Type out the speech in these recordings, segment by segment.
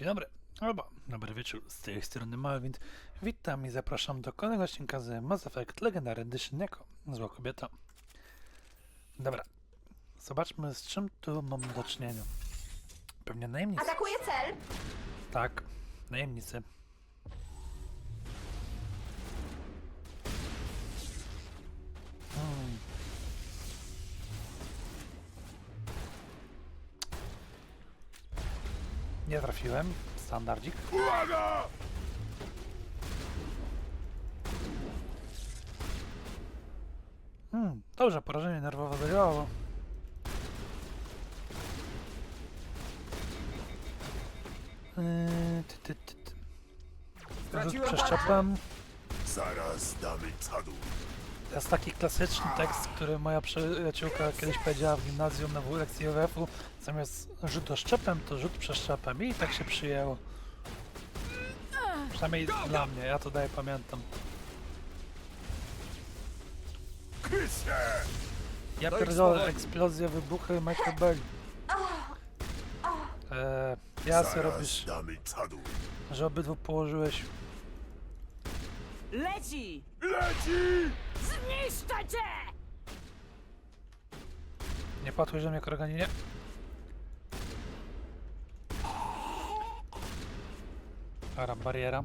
Dzień dobry, albo dobry wieczór, z tej strony Malwin. Witam i zapraszam do kolejnego odcinka z Mass Effect Legendary Edition jako zła kobieta. Dobra, zobaczmy z czym tu mamy do czynienia. Pewnie najemnicy. Atakuje cel! Tak, najemnicy. Nie trafiłem. Standardzik. Hmm, dobrze, porażenie nerwowe zadziałało. Yy, ty, ty, ty, ty. Rzut Straciłem przeszczepem. Zaraz damy cadu. To jest taki klasyczny tekst, który moja przyjaciółka kiedyś powiedziała w gimnazjum na lekcji WF-u. Zamiast rzutu szczepem, to rzut przeszczepem. I tak się przyjęło. Przynajmniej dla mnie, ja to daję pamiętam. Ja pierdolę, słowo. eksplozje, wybuchy, Michael Bay. Eee, ja co Zaraz robisz, damy cadu. że obydwu położyłeś. Leci! Leci! Zniszczę cię! Nie płatłeś do mnie, Kroganinie? Dobra, bariera.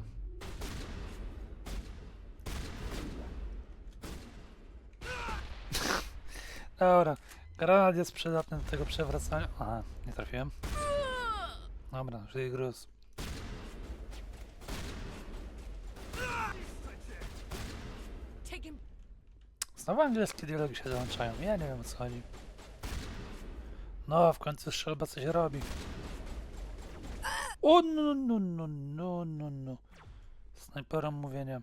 Dobra, granat jest przydatny do tego przewracania. Aha, nie trafiłem. Dobra, żyj gruz. Znowu angielskie dialogi się załączają. Ja nie wiem o co chodzi. No, w końcu strzelba coś robi. O no no no no no no. Snajperom mówienia.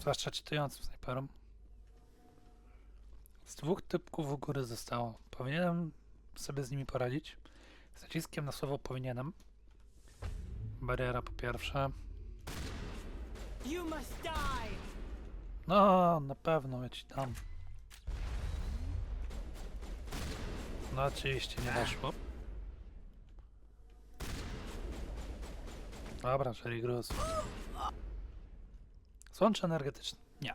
Zwłaszcza czytującym snajperom. Z dwóch typków u góry zostało. Powinienem sobie z nimi poradzić. Z naciskiem na słowo powinienem. Bariera po pierwsze. You must die! No, na pewno ja ci dam. No oczywiście nie weszło. Dobra, Sherry Gruz. Słącze energetyczne. Nie.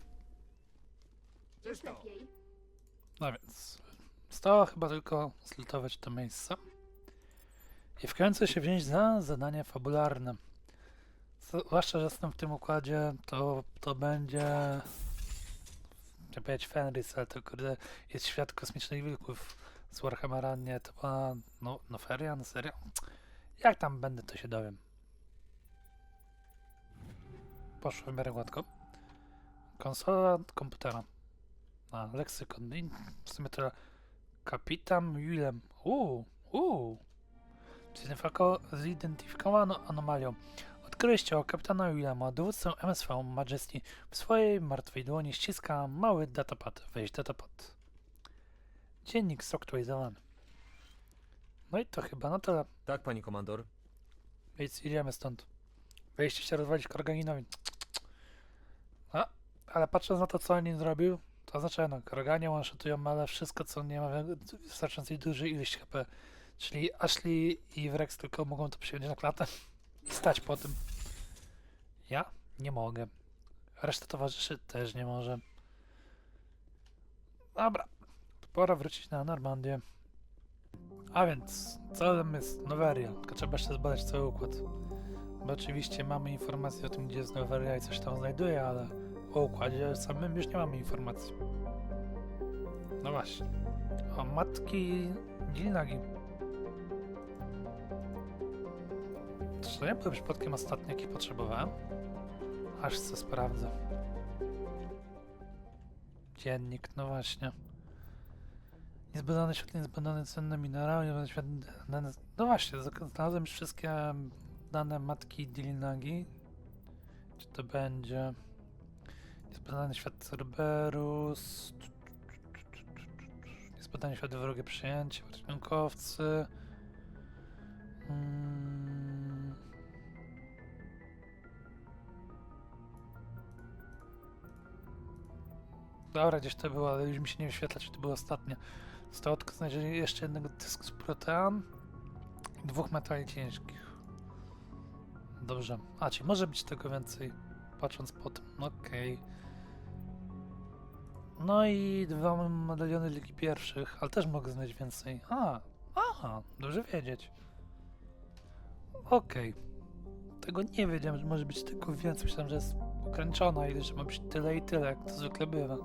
No więc. Zostało chyba tylko zlutować to miejsce. I w końcu się wziąć za zadanie fabularne. Zwłaszcza, że jestem w tym układzie, to, to będzie... Chciałem powiedzieć Fenris, ale to kurde jest świat kosmicznych wilków z Warhammera, nie, to była no, no serio? Jak tam będę, to się dowiem. Poszło w miarę gładko. Konsola komputera. A, leksykon. I w sumie to kapitan Willem. Uuu, uuu. Zidentyfiko- Zidentyfikowano anomalią. Odkryliście o kapitana Willema, dowódcę MSV Majesty. W swojej martwej dłoni ściska mały datapad. Weź datapad. Dziennik zaktualizowany. No i to chyba na tyle. Tak, pani komandor. Więc idziemy stąd. Wyjście się rozwalić Korganinowi. A, ale patrząc na to, co on zrobił, to znaczy, no, Korganie one-shotują, ale wszystko, co nie ma wystarczającej dużej ilości HP. Czyli Ashley i Wrex tylko mogą to przyjąć na klatę stać po tym. Ja nie mogę. Reszta towarzyszy też nie może. Dobra, pora wrócić na Normandię. A więc, celem jest Noweria, tylko trzeba jeszcze zbadać cały układ. Bo oczywiście mamy informacje o tym, gdzie jest Noweria i coś tam znajduje, ale o układzie samym już nie mamy informacji. No właśnie. O matki Gilnagi. Czy nie był przypadkiem ostatni, jaki potrzebowałem? Aż co sprawdzę. Dziennik, no właśnie. Niezbadane światło, niezbadane cenne minerały, niezbadane. No właśnie, znalazłem już wszystkie dane matki Dilnagi. Czy to będzie... Niezbadany świat Cerberus... Niezbadany świat wrogie przyjęcie, ratunkowcy... Mm. Dobra, gdzieś to było, ale już mi się nie wyświetla, czy to było ostatnie. Zostało tylko znalezienie jeszcze jednego dysku z Protean. Dwóch metali ciężkich. Dobrze. A, czy może być tego więcej? Patrząc po tym. Okej. No i dwa medaliony Ligi Pierwszych, ale też mogę znaleźć więcej. A, aha, dobrze wiedzieć. Okej. Tego nie wiedziałem, że może być tego więcej. Myślałem, że jest ograniczona i że ma być tyle i tyle, jak to zwykle bywa.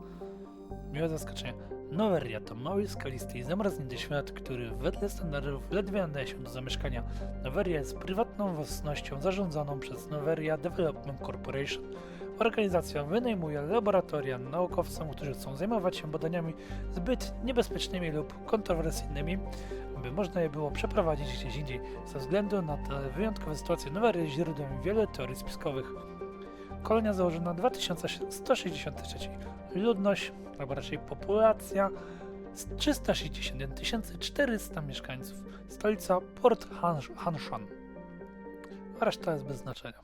Miłe zaskoczenie. Noweria to mały, skalisty i zamarznięty świat, który wedle standardów ledwie nadaje się do zamieszkania. Noveria jest prywatną własnością zarządzaną przez Noveria Development Corporation. Organizacja wynajmuje laboratoria naukowcom, którzy chcą zajmować się badaniami zbyt niebezpiecznymi lub kontrowersyjnymi, by można je było przeprowadzić gdzieś indziej. Ze względu na te wyjątkowe sytuacje Noveria jest źródłem wielu teorii spiskowych. Kolonia założona 2163. Ludność, albo raczej populacja z 361 400 mieszkańców. Stolica Port Hansh- Hanshan. A reszta jest bez znaczenia.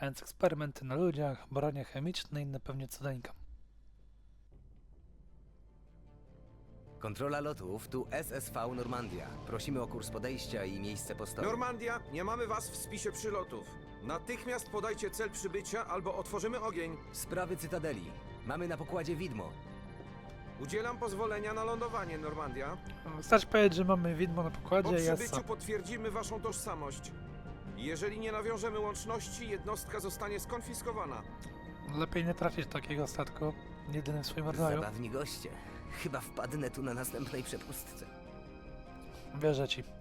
A więc eksperymenty na ludziach, bronie chemiczne i inne pewnie cudeńka. Kontrola lotów, tu SSV Normandia. Prosimy o kurs podejścia i miejsce postoju. Normandia, nie mamy was w spisie przylotów. Natychmiast podajcie cel przybycia albo otworzymy ogień. Sprawy Cytadeli. Mamy na pokładzie widmo. Udzielam pozwolenia na lądowanie, Normandia. Wystarczy powiedzieć, że mamy widmo na Po pokładzie, jest przybyciu potwierdzimy waszą tożsamość. Jeżeli nie nawiążemy łączności, jednostka zostanie skonfiskowana. Lepiej nie tracić takiego statku, jedyny w swoim rodzaju. Zabawni goście. Chyba wpadnę tu na następnej przepustce. Wierzę ci.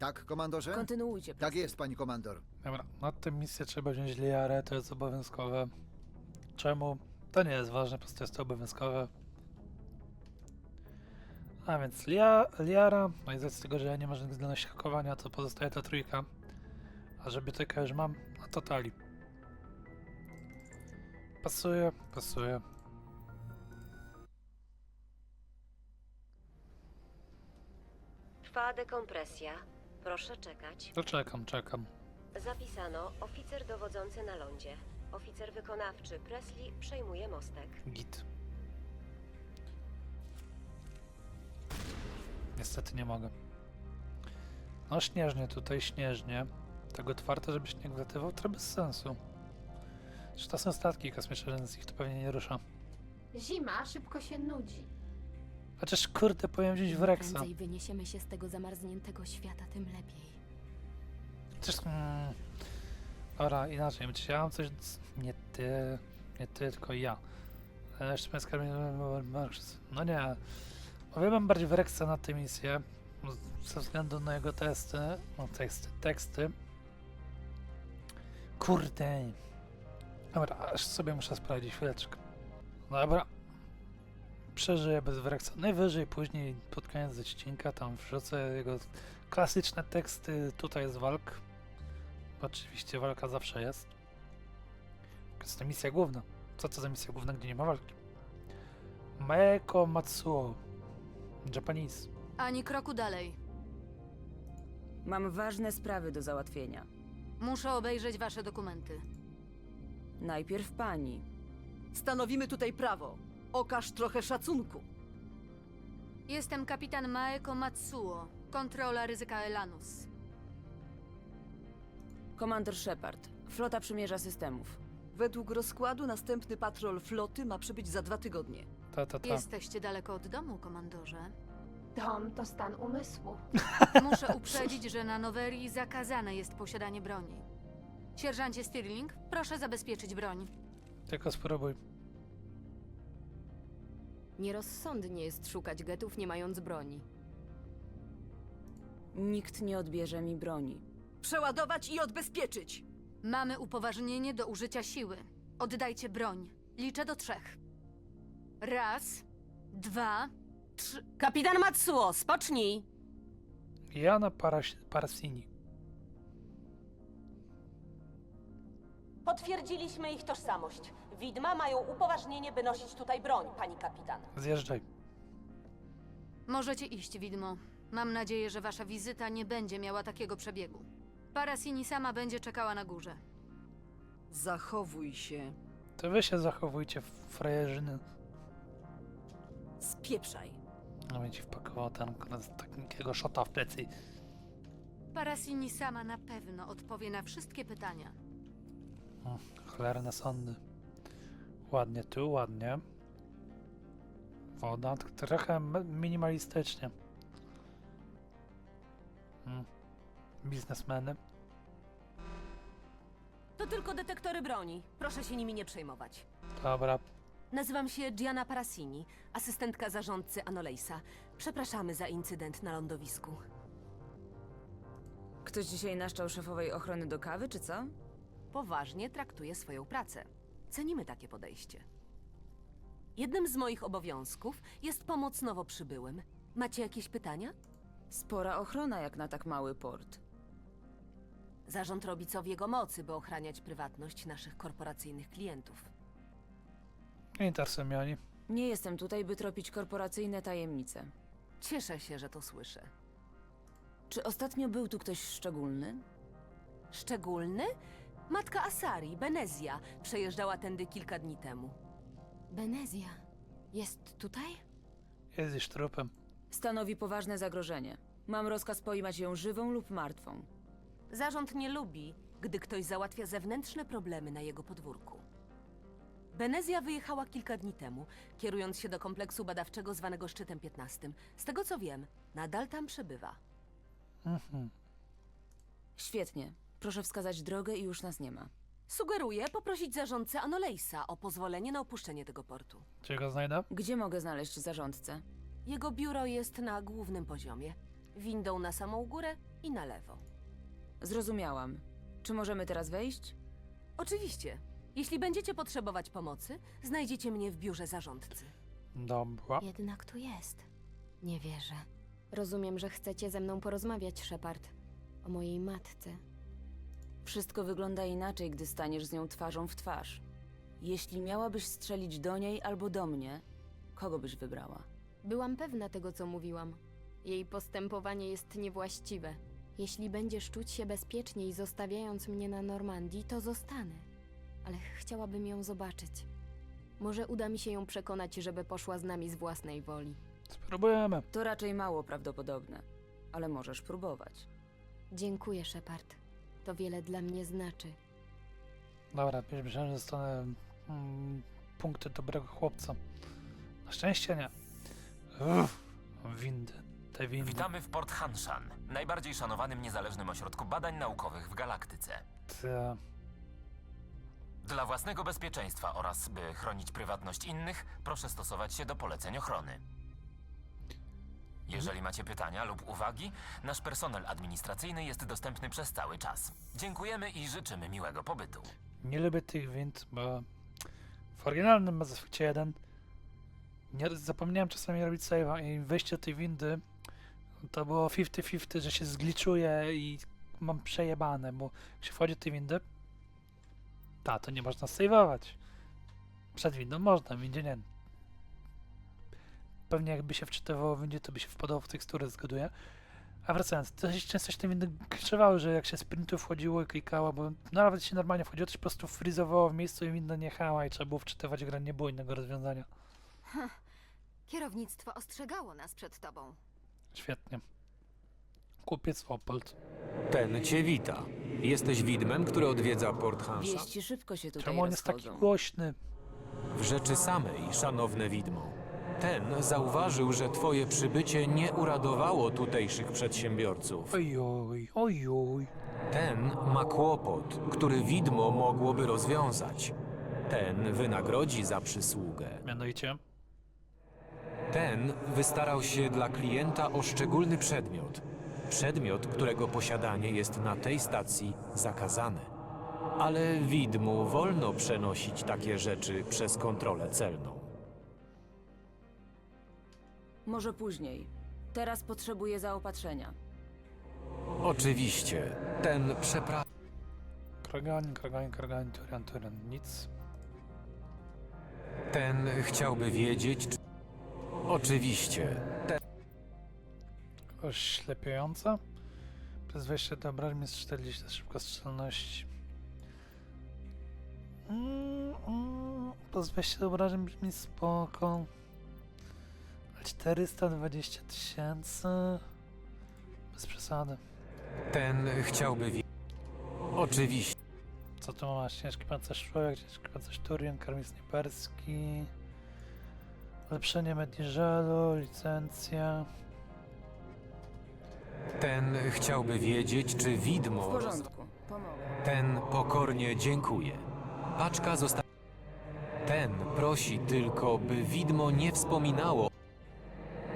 Tak, komandorze? Kontynuujcie. Tak jest, pani komandor. Dobra, na tę misję trzeba wziąć Liarę, to jest obowiązkowe. Czemu? To nie jest ważne, po prostu jest to obowiązkowe. A więc Lia, Liara, no i z tego, że ja nie mam żadnych zdolności hakowania, to pozostaje ta trójka. A żeby tylko już mam, no to Tali. Pasuje, pasuje. Trwa dekompresja. Proszę czekać. To czekam, czekam. Zapisano oficer dowodzący na lądzie. Oficer wykonawczy Presley przejmuje mostek. Git. Niestety nie mogę. No śnieżnie tutaj, śnieżnie. Tak otwarte, żeby śnieg wlatywał, to bez sensu. Czy to są statki kosmiczne, więc ich to pewnie nie rusza. Zima szybko się nudzi. Chociaż kurde, powiem wziąć w Im Rexa. prędzej wyniesiemy się z tego zamarzniętego świata, tym lepiej. Chociaż... Mm, dobra, inaczej. Ja mam coś... Nie ty, nie ty, tylko ja. E, Jeszcze jest No nie. Powiemy bardziej w Rexa na tę misję. Ze względu na jego testy. No teksty, teksty. Kurde. Dobra, aż sobie muszę sprawdzić chwileczkę. Dobra. Przeżyję bez Wrexa. Najwyżej później pod koniec odcinka tam wrzucę jego klasyczne teksty. Tutaj jest walk. Oczywiście walka zawsze jest. To jest to misja główna. Co to za misja główna, gdzie nie ma walki? Maeko Matsuo. Japanese. Ani kroku dalej. Mam ważne sprawy do załatwienia. Muszę obejrzeć wasze dokumenty. Najpierw pani. Stanowimy tutaj prawo. Okaż trochę szacunku. Jestem kapitan Maeko Matsuo, kontrola ryzyka Elanus. Komandor Shepard. Flota przymierza systemów. Według rozkładu następny patrol floty ma przybyć za dwa tygodnie. Ta, ta, ta. Jesteście daleko od domu, komandorze. Dom to stan umysłu. Muszę uprzedzić, że na Nowerii zakazane jest posiadanie broni. Sierżancie Stirling, proszę zabezpieczyć broń. Tylko spróbuj. Nierozsądnie jest szukać getów nie mając broni. Nikt nie odbierze mi broni. Przeładować i odbezpieczyć. Mamy upoważnienie do użycia siły. Oddajcie broń. Liczę do trzech. Raz, dwa, trzy. Kapitan Matsuo, spocznij! Jana Paras Parsini. Potwierdziliśmy ich tożsamość. Widma mają upoważnienie, by nosić tutaj broń, pani kapitan. Zjeżdżaj. Możecie iść, widmo. Mam nadzieję, że wasza wizyta nie będzie miała takiego przebiegu. Parasini sama będzie czekała na górze. Zachowuj się. To wy się zachowujcie, frajerzyny. Spieprzaj. No będzie wpakował ten koniec takiego shota w plecy. Parasini sama na pewno odpowie na wszystkie pytania. O, cholerne sądy. Ładnie tu, ładnie. Woda, trochę minimalistycznie. Mm. Biznesmeny. To tylko detektory broni. Proszę się nimi nie przejmować. Dobra, Nazywam się Gianna Parasini, asystentka zarządcy Anolejsa. Przepraszamy za incydent na lądowisku. Ktoś dzisiaj naszczał szefowej ochrony do kawy, czy co? Poważnie traktuję swoją pracę. Cenimy takie podejście. Jednym z moich obowiązków jest pomoc nowo przybyłym. Macie jakieś pytania? Spora ochrona jak na tak mały port. Zarząd robi co w jego mocy, by ochraniać prywatność naszych korporacyjnych klientów. nie interesują mnie oni. Nie jestem tutaj, by tropić korporacyjne tajemnice. Cieszę się, że to słyszę. Czy ostatnio był tu ktoś szczególny? Szczególny? Matka Asari, Benezja, przejeżdżała tędy kilka dni temu. Benezja. Jest tutaj? Jest już trupem. Stanowi poważne zagrożenie. Mam rozkaz pojmać ją żywą lub martwą. Zarząd nie lubi, gdy ktoś załatwia zewnętrzne problemy na jego podwórku. Benezja wyjechała kilka dni temu, kierując się do kompleksu badawczego zwanego Szczytem 15. Z tego co wiem, nadal tam przebywa. Mhm. Świetnie. Proszę wskazać drogę i już nas nie ma. Sugeruję poprosić zarządcę Anolejsa o pozwolenie na opuszczenie tego portu. Gdzie go znajdę? Gdzie mogę znaleźć zarządcę? Jego biuro jest na głównym poziomie. Windą na samą górę i na lewo. Zrozumiałam. Czy możemy teraz wejść? Oczywiście. Jeśli będziecie potrzebować pomocy, znajdziecie mnie w biurze zarządcy. Dobra. Jednak tu jest. Nie wierzę. Rozumiem, że chcecie ze mną porozmawiać, Shepard. O mojej matce. Wszystko wygląda inaczej, gdy staniesz z nią twarzą w twarz. Jeśli miałabyś strzelić do niej albo do mnie, kogo byś wybrała? Byłam pewna tego, co mówiłam. Jej postępowanie jest niewłaściwe. Jeśli będziesz czuć się bezpieczniej zostawiając mnie na Normandii, to zostanę. Ale chciałabym ją zobaczyć. Może uda mi się ją przekonać, żeby poszła z nami z własnej woli. Spróbujemy. To raczej mało prawdopodobne, ale możesz próbować. Dziękuję, Shepard. To wiele dla mnie znaczy. Dobra, myślałem, że dostanę mm, punkty dobrego chłopca. Na szczęście nie. Uff, windy. Te windy. Witamy w Port Hanshan, najbardziej szanowanym niezależnym ośrodku badań naukowych w galaktyce. Te, Dla własnego bezpieczeństwa oraz by chronić prywatność innych, proszę stosować się do poleceń ochrony. Jeżeli macie pytania lub uwagi, nasz personel administracyjny jest dostępny przez cały czas. Dziękujemy i życzymy miłego pobytu. nie lubię tych wind, bo w oryginalnym Mass Effectie 1 nie, zapomniałem czasami robić save'a i wejście do tej windy to było 50-50, że się zgliczuje i mam przejebane, bo jak się wchodzi do tej windy, ta, to nie można save'ować. Przed windą można, w windzie nie. Pewnie jakby się wczytywało w to by się wpadało w tekstury, zgaduję. A wracając, dosyć często się te windy krzywały, że jak się sprintu wchodziło i klikało, bo nawet się normalnie wchodziło, to się po prostu frizowało w miejscu i winda nie jechała i trzeba było wczytywać grę, nie było innego rozwiązania. Kierownictwo ostrzegało nas przed tobą. Świetnie. Kupiec Opold. Ten cię wita. Jesteś widmem, który odwiedza Port Hansa. Wieści szybko się tutaj Czemu on jest taki rozchodzą. głośny? W rzeczy samej, szanowne widmo. Ten zauważył, że twoje przybycie nie uradowało tutejszych przedsiębiorców. Ojoj, ojoj. Ten ma kłopot, który widmo mogłoby rozwiązać. Ten wynagrodzi za przysługę. Mianowicie, Ten wystarał się dla klienta o szczególny przedmiot. Przedmiot, którego posiadanie jest na tej stacji zakazane. Ale widmu wolno przenosić takie rzeczy przez kontrolę celną. Może później. Teraz potrzebuję zaopatrzenia. Oczywiście, ten przepra... kragań, kragań, kragań, turan, turan, nic. Ten chciałby wiedzieć, czy... Oczywiście, ten... Oślepiająca. Przez wejście do obrażeń jest 40 szybkostrzelności. Mm, mm, Przez wejście do obrażeń brzmi spoko. 420 tysięcy. Bez przesady. Ten chciałby wiedzieć. Oczywiście. Co tu masz? Ciężki pancerz człowiek, ciężki pancerz Turian, karmik snajperski. Ulepszenie mediżelu, licencja. Ten chciałby wiedzieć, czy widmo. W porządku, pomogę. Ten pokornie dziękuje. Paczka została. Ten prosi tylko, by widmo nie wspominało.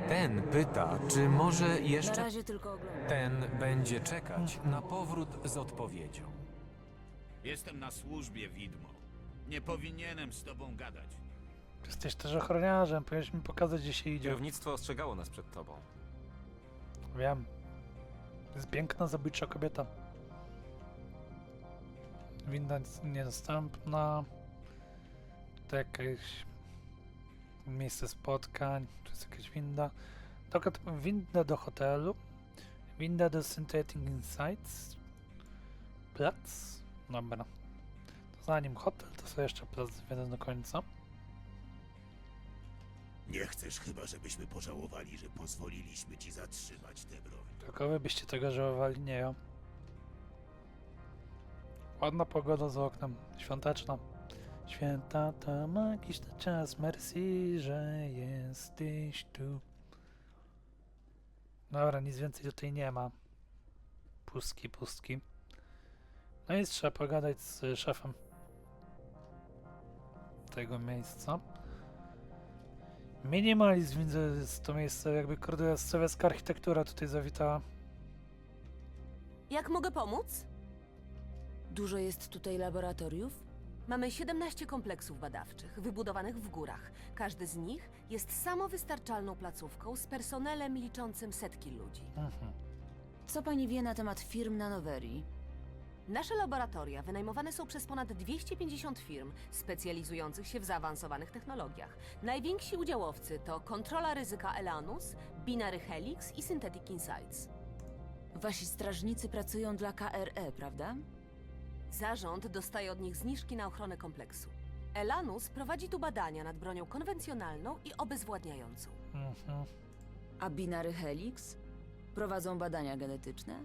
Ten pyta, czy może Na jeszcze. razie tylko oglądam. Ten będzie czekać na powrót z odpowiedzią. Jestem na służbie, widmo. Nie powinienem z tobą gadać. Jesteś też ochroniarzem, powinieneś mi pokazać, gdzie się idzie. Kierownictwo ostrzegało nas przed tobą. Wiem. Jest piękna, zabójcza kobieta. Winda nic- niedostępna. To jakieś miejsce spotkań. Tu jest jakaś winda. To winda do hotelu. Winda do Synthetic Insights. Plac. Dobra. To zanim hotel, to sobie jeszcze plac jeden do końca. Nie chcesz chyba, żebyśmy pożałowali, że pozwoliliśmy ci zatrzymać tę broń. Tylko wy byście tego żałowali, nie ja. Ładna pogoda za oknem, świąteczna. Święta to magiczny czas, merci, że jesteś tu. Dobra, nic więcej tutaj nie ma. Pustki, pustki. No i trzeba pogadać z szefem tego miejsca. Minimalizm widzę, to miejsce jakby sowiecka architektura tutaj zawitała. Jak mogę pomóc? Dużo jest tutaj laboratoriów? Mamy 17 kompleksów badawczych, wybudowanych w górach. Każdy z nich jest samowystarczalną placówką z personelem liczącym setki ludzi. Mhm. Co pani wie na temat firm na Nowerii? Nasze laboratoria wynajmowane są przez ponad 250 firm specjalizujących się w zaawansowanych technologiach. Najwięksi udziałowcy to Kontrola Ryzyka Elanus, Binary Helix i Synthetic Insights. Wasi strażnicy pracują dla KRE, prawda? Zarząd dostaje od nich zniżki na ochronę kompleksu. Elanus prowadzi tu badania nad bronią konwencjonalną i obezwładniającą. Mhm. A Binary Helix? Prowadzą badania genetyczne?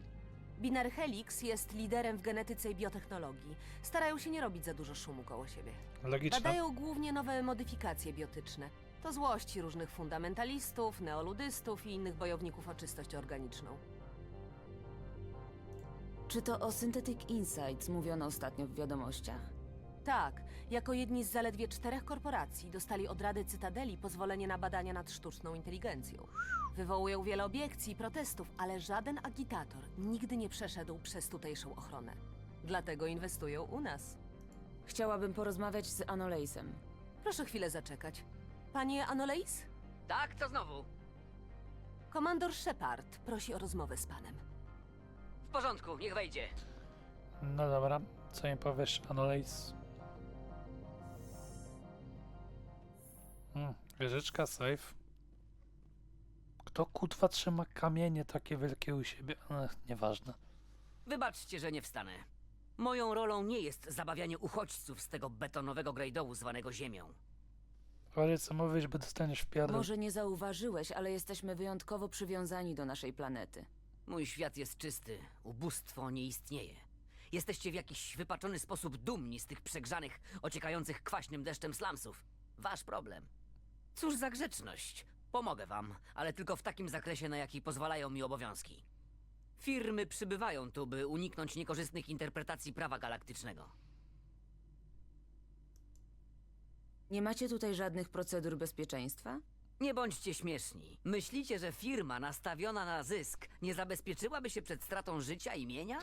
Binary Helix jest liderem w genetyce i biotechnologii. Starają się nie robić za dużo szumu koło siebie. Logiczne. Badają głównie nowe modyfikacje biotyczne. To złości różnych fundamentalistów, neoludystów i innych bojowników o czystość organiczną. Czy to o Synthetic Insights mówiono ostatnio w wiadomościach? Tak, jako jedni z zaledwie czterech korporacji dostali od Rady Cytadeli pozwolenie na badania nad sztuczną inteligencją. Wywołują wiele obiekcji i protestów, ale żaden agitator nigdy nie przeszedł przez tutejszą ochronę. Dlatego inwestują u nas. Chciałabym porozmawiać z Anolejsem. Proszę chwilę zaczekać. Panie Anoleis? Tak, to znowu. Komandor Shepard prosi o rozmowę z panem. W porządku, niech wejdzie. No dobra, co mi powiesz, Anoleis? Hmm, wieżyczka, safe. Kto kutwa trzyma kamienie takie wielkie u siebie? Ech, nieważne. Wybaczcie, że nie wstanę. Moją rolą nie jest zabawianie uchodźców z tego betonowego grejdołu zwanego Ziemią. Powiedz co mówisz, bo dostaniesz w pierdol. Może nie zauważyłeś, ale jesteśmy wyjątkowo przywiązani do naszej planety. Mój świat jest czysty, ubóstwo nie istnieje. Jesteście w jakiś wypaczony sposób dumni z tych przegrzanych, ociekających kwaśnym deszczem slumsów. Wasz problem. Cóż za grzeczność. Pomogę wam, ale tylko w takim zakresie, na jaki pozwalają mi obowiązki. Firmy przybywają tu, by uniknąć niekorzystnych interpretacji prawa galaktycznego. Nie macie tutaj żadnych procedur bezpieczeństwa? Nie bądźcie śmieszni. Myślicie, że firma nastawiona na zysk nie zabezpieczyłaby się przed stratą życia i mienia?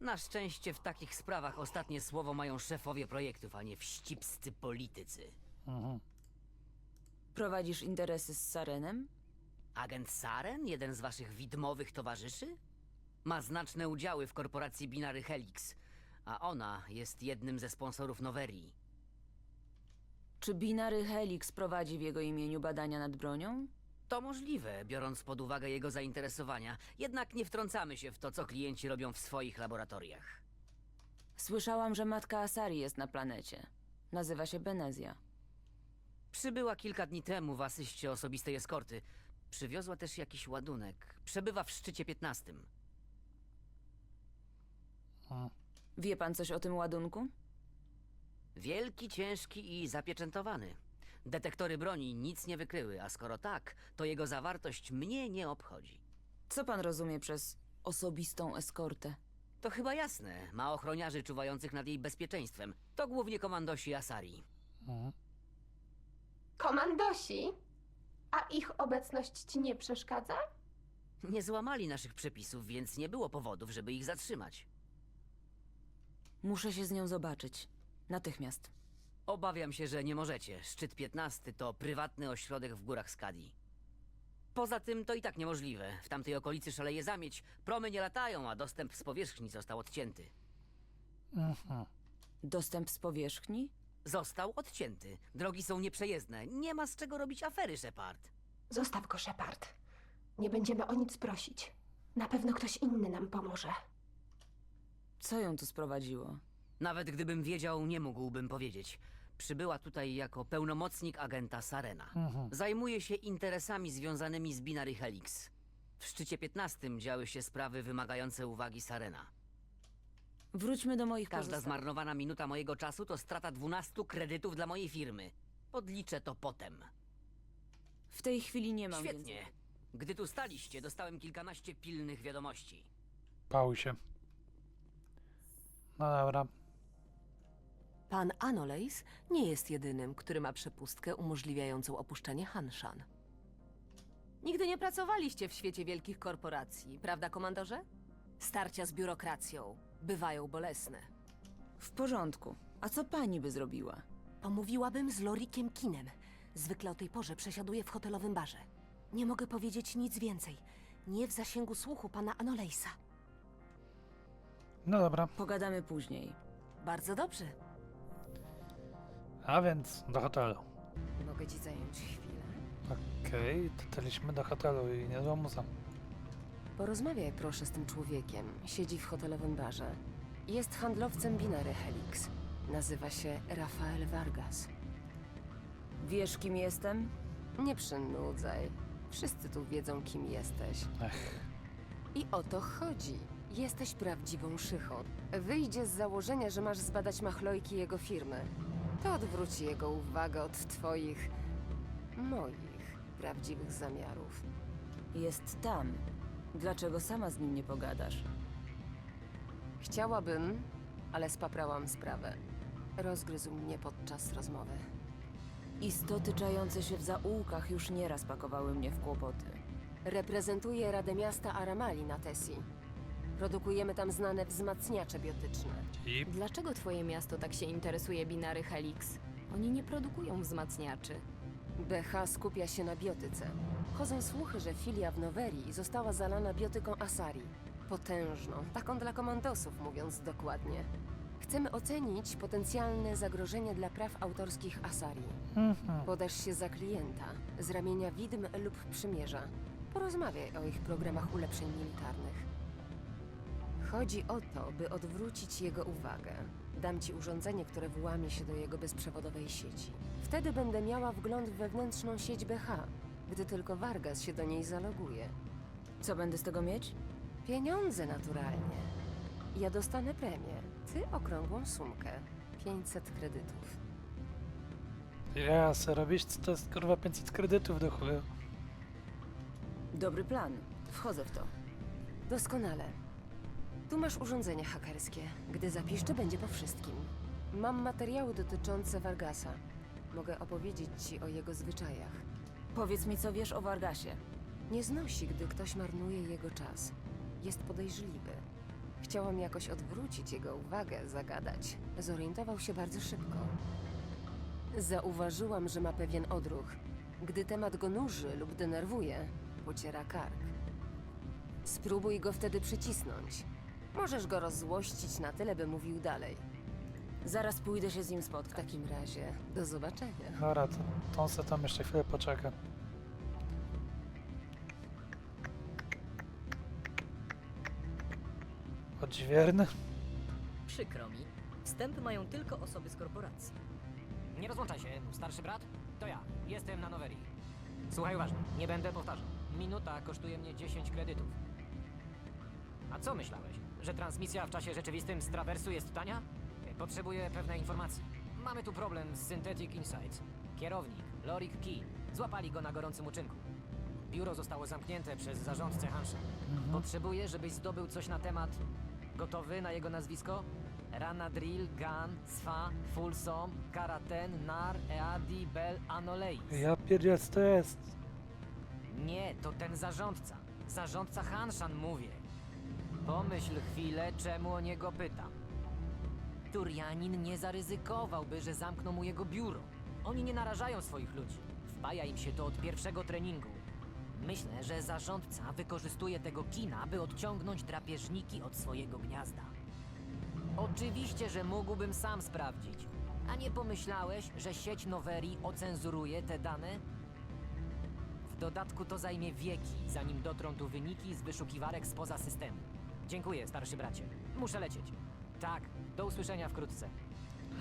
Na szczęście w takich sprawach ostatnie słowo mają szefowie projektów, a nie wścibscy politycy. Mhm. Prowadzisz interesy z Sarenem? Agent Saren, jeden z waszych widmowych towarzyszy? Ma znaczne udziały w korporacji Binary Helix, a ona jest jednym ze sponsorów Noverii. Czy Binary Helix prowadzi w jego imieniu badania nad bronią? To możliwe, biorąc pod uwagę jego zainteresowania, jednak nie wtrącamy się w to, co klienci robią w swoich laboratoriach. Słyszałam, że matka Asari jest na planecie. Nazywa się Benezja. Przybyła kilka dni temu w asyście osobistej eskorty. Przywiozła też jakiś ładunek. Przebywa w szczycie 15. Hmm. Wie pan coś o tym ładunku? Wielki, ciężki i zapieczętowany. Detektory broni nic nie wykryły, a skoro tak, to jego zawartość mnie nie obchodzi. Co pan rozumie przez osobistą eskortę? To chyba jasne. Ma ochroniarzy czuwających nad jej bezpieczeństwem. To głównie komandosi Asari. Komandosi? A ich obecność ci nie przeszkadza? Nie złamali naszych przepisów, więc nie było powodów, żeby ich zatrzymać. Muszę się z nią zobaczyć. Natychmiast. Obawiam się, że nie możecie. Szczyt 15 to prywatny ośrodek w górach Skadi. Poza tym to i tak niemożliwe. W tamtej okolicy szaleje zamieć, promy nie latają, a dostęp z powierzchni został odcięty. Mhm. Dostęp z powierzchni? Został odcięty. Drogi są nieprzejezdne. Nie ma z czego robić afery, Shepard. Zostaw go, Shepard. Nie będziemy o nic prosić. Na pewno ktoś inny nam pomoże. Co ją tu sprowadziło? Nawet gdybym wiedział, nie mógłbym powiedzieć. Przybyła tutaj jako pełnomocnik agenta Sarena. Mhm. Zajmuje się interesami związanymi z Binary Helix. W szczycie 15 działy się sprawy wymagające uwagi Sarena. Wróćmy do moich Każda pozostałych. zmarnowana minuta mojego czasu to strata 12 kredytów dla mojej firmy. Podliczę to potem. W tej chwili nie mam Świetnie. Więcej. Gdy tu staliście, dostałem kilkanaście pilnych wiadomości. Pałuj się. No dobra. Pan Anoleis nie jest jedynym, który ma przepustkę umożliwiającą opuszczenie Hanshan. Nigdy nie pracowaliście w świecie wielkich korporacji, prawda, komandorze? Starcia z biurokracją bywają bolesne. W porządku. A co pani by zrobiła? Pomówiłabym z Lorikiem Kinem. Zwykle o tej porze przesiaduje w hotelowym barze. Nie mogę powiedzieć nic więcej. Nie w zasięgu słuchu pana Anoleisa. No dobra. Pogadamy później. Bardzo dobrze. A więc do hotelu. Mogę ci zająć chwilę. Okej, dotarliśmy do hotelu i niezła muza. Porozmawiaj proszę z tym człowiekiem. Siedzi w hotelowym barze. Jest handlowcem binary Helix. Nazywa się Rafael Vargas. Wiesz, kim jestem? Nie przynudzaj. Wszyscy tu wiedzą, kim jesteś. Ech. I o to chodzi. Jesteś prawdziwą szychą. Wyjdzie z założenia, że masz zbadać machlojki jego firmy. To odwróci jego uwagę od twoich... moich prawdziwych zamiarów. Jest tam. Dlaczego sama z nim nie pogadasz? Chciałabym, ale spaprałam sprawę. Rozgryzł mnie podczas rozmowy. Istoty czające się w zaułkach już nieraz pakowały mnie w kłopoty. Reprezentuję Radę Miasta Aramali na Tessie. Produkujemy tam znane wzmacniacze biotyczne. I Dlaczego twoje miasto tak się interesuje binary Helix? Oni nie produkują wzmacniaczy. BH skupia się na biotyce. Chodzą słuchy, że filia w Nowerii została zalana biotyką Asari. Potężną, taką dla komandosów, mówiąc dokładnie. Chcemy ocenić potencjalne zagrożenie dla praw autorskich Asari. Mhm. Podasz się za klienta z ramienia widm lub przymierza. Porozmawiaj o ich programach ulepszeń militarnych. Chodzi o to, by odwrócić jego uwagę. Dam ci urządzenie, które włamie się do jego bezprzewodowej sieci. Wtedy będę miała wgląd w wewnętrzną sieć BH, gdy tylko Vargas się do niej zaloguje. Co będę z tego mieć? Pieniądze naturalnie. Ja dostanę premię, ty okrągłą sumkę. 500 kredytów. ja chcę robić, co to jest kurwa 500 kredytów do chuja. Dobry plan. Wchodzę w to. Doskonale. Tu masz urządzenie hakerskie. Gdy zapiszczę, będzie po wszystkim. Mam materiały dotyczące Vargasa. Mogę opowiedzieć ci o jego zwyczajach. Powiedz mi, co wiesz o Vargasie. Nie znosi, gdy ktoś marnuje jego czas. Jest podejrzliwy. Chciałam jakoś odwrócić jego uwagę, zagadać. Zorientował się bardzo szybko. Zauważyłam, że ma pewien odruch. Gdy temat go nuży lub denerwuje, pociera kark. Spróbuj go wtedy przycisnąć. Możesz go rozzłościć na tyle, by mówił dalej. Zaraz pójdę się z nim W spotkać. takim razie, do zobaczenia. Dobra, to, to on se tam jeszcze chwilę poczeka. Odźwierny? Przykro mi. Wstęp mają tylko osoby z korporacji. Nie rozłączaj się, starszy brat. to ja. Jestem na Nowerii. Słuchaj uważnie, nie będę powtarzał. Minuta kosztuje mnie 10 kredytów. A co myślałeś? Że transmisja w czasie rzeczywistym z Traversu jest tania? Potrzebuję pewnej informacji. Mamy tu problem z Synthetic Insights. Kierownik, Lorik Key, złapali go na gorącym uczynku. Biuro zostało zamknięte przez zarządcę Hansza. Potrzebuję, żebyś zdobył coś na temat... Gotowy na jego nazwisko? Rana Drill, Gan, Sfa, Fulsom, Karaten, Nar, Eadi, Bel, Anoleis. Ja pierdzielę, co to jest? Nie, to ten zarządca. Zarządca Hanshan, mówię. Pomyśl chwilę, czemu o niego pytam. Turianin nie zaryzykowałby, że zamkną mu jego biuro. Oni nie narażają swoich ludzi. Wpaja im się to od pierwszego treningu. Myślę, że zarządca wykorzystuje tego kina, by odciągnąć drapieżniki od swojego gniazda. Oczywiście, że mógłbym sam sprawdzić. A nie pomyślałeś, że sieć Noverii ocenzuruje te dane? W dodatku to zajmie wieki, zanim dotrą tu wyniki z wyszukiwarek spoza systemu. Dziękuję, starszy bracie. Muszę lecieć. Tak, do usłyszenia wkrótce.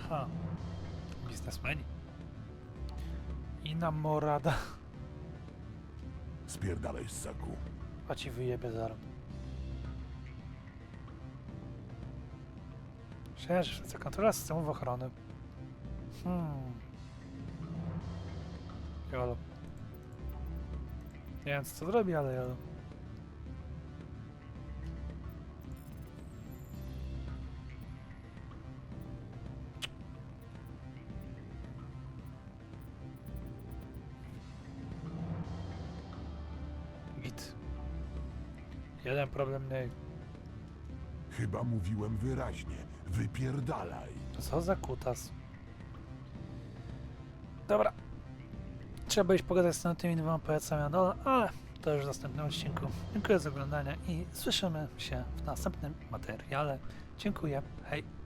Ha. Biznesmeni. I na morada. Spierdalaj z saku. A ci wyjebie zaraz. Szerszy, kontrola systemów ochrony. Hmm. Jolo. Nie wiem co to zrobi, ale jolo. Jeden problem mniej. Chyba mówiłem wyraźnie. Wypierdalaj. Co za kutas. Dobra. Trzeba iść pogadać z tymi dwoma pajacami na dole, ale to już w następnym odcinku. Dziękuję za oglądanie i słyszymy się w następnym materiale. Dziękuję. Hej.